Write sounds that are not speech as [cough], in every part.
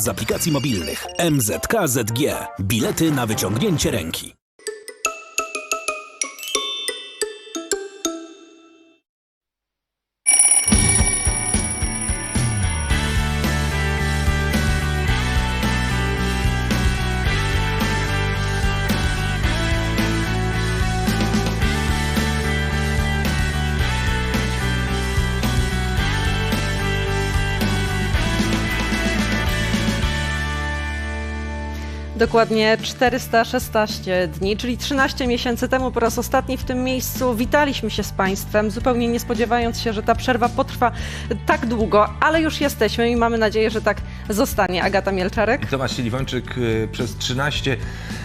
z aplikacji mobilnych MZKZG. Bilety na wyciągnięcie ręki. Dokładnie 416 dni, czyli 13 miesięcy temu po raz ostatni w tym miejscu witaliśmy się z Państwem, zupełnie nie spodziewając się, że ta przerwa potrwa tak długo, ale już jesteśmy i mamy nadzieję, że tak zostanie. Agata Mielczarek. Tomasz Siliwończyk y, przez 13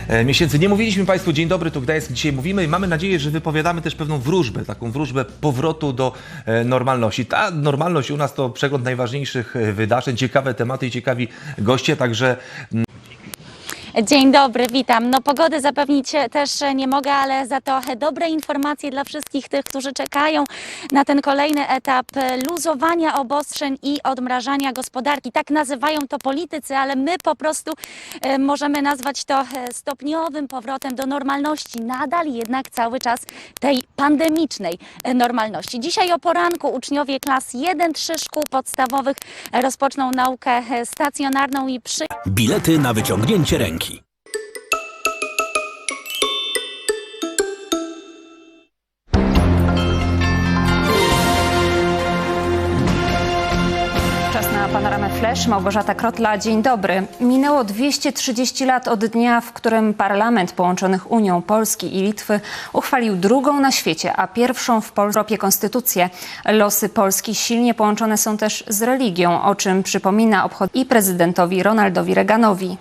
e, miesięcy. Nie mówiliśmy Państwu dzień dobry, tu Gdańsk dzisiaj mówimy i mamy nadzieję, że wypowiadamy też pewną wróżbę, taką wróżbę powrotu do e, normalności. Ta normalność u nas to przegląd najważniejszych e, wydarzeń, ciekawe tematy i ciekawi goście, także Dzień dobry, witam. No pogody zapewnić też nie mogę, ale za to dobre informacje dla wszystkich tych, którzy czekają na ten kolejny etap luzowania obostrzeń i odmrażania gospodarki. Tak nazywają to politycy, ale my po prostu e, możemy nazwać to e, stopniowym powrotem do normalności. Nadal jednak cały czas tej pandemicznej e, normalności. Dzisiaj o poranku uczniowie klas 1-3 szkół podstawowych rozpoczną naukę stacjonarną i przy Bilety na wyciągnięcie ręki. Na panoramę Flash. Małgorzata Krotla, dzień dobry. Minęło 230 lat od dnia, w którym Parlament połączonych Unią Polski i Litwy uchwalił drugą na świecie, a pierwszą w Europie konstytucję. Losy Polski silnie połączone są też z religią, o czym przypomina obchod i prezydentowi Ronaldowi Reaganowi.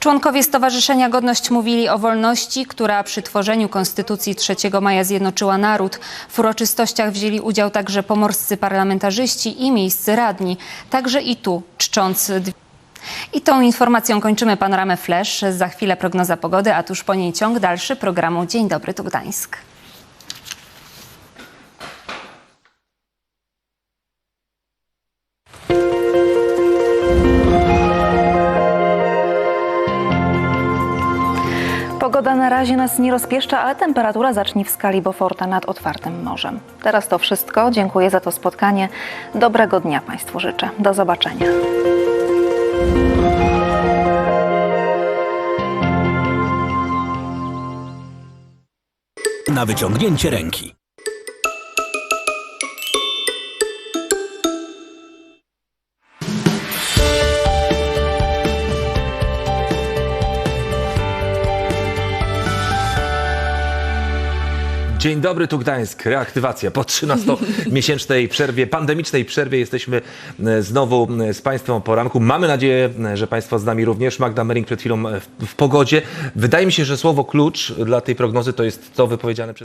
Członkowie Stowarzyszenia Godność mówili o wolności, która przy tworzeniu Konstytucji 3 maja zjednoczyła naród. W uroczystościach wzięli udział także pomorscy parlamentarzyści i miejscy radni. Także i tu, czcząc... I tą informacją kończymy panoramę Flash. Za chwilę prognoza pogody, a tuż po niej ciąg dalszy programu Dzień dobry tu Gdańsk. Pogoda na razie nas nie rozpieszcza, ale temperatura zacznie w skali Beauforta nad otwartym morzem. Teraz to wszystko. Dziękuję za to spotkanie. Dobrego dnia Państwu życzę. Do zobaczenia. Na wyciągnięcie ręki. Dzień dobry, tu Gdańsk. Reaktywacja. Po 13-miesięcznej [laughs] przerwie, pandemicznej przerwie jesteśmy e, znowu z Państwem o poranku. Mamy nadzieję, że Państwo z nami również. Magda Mering przed chwilą e, w, w pogodzie. Wydaje mi się, że słowo klucz dla tej prognozy to jest to wypowiedziane przez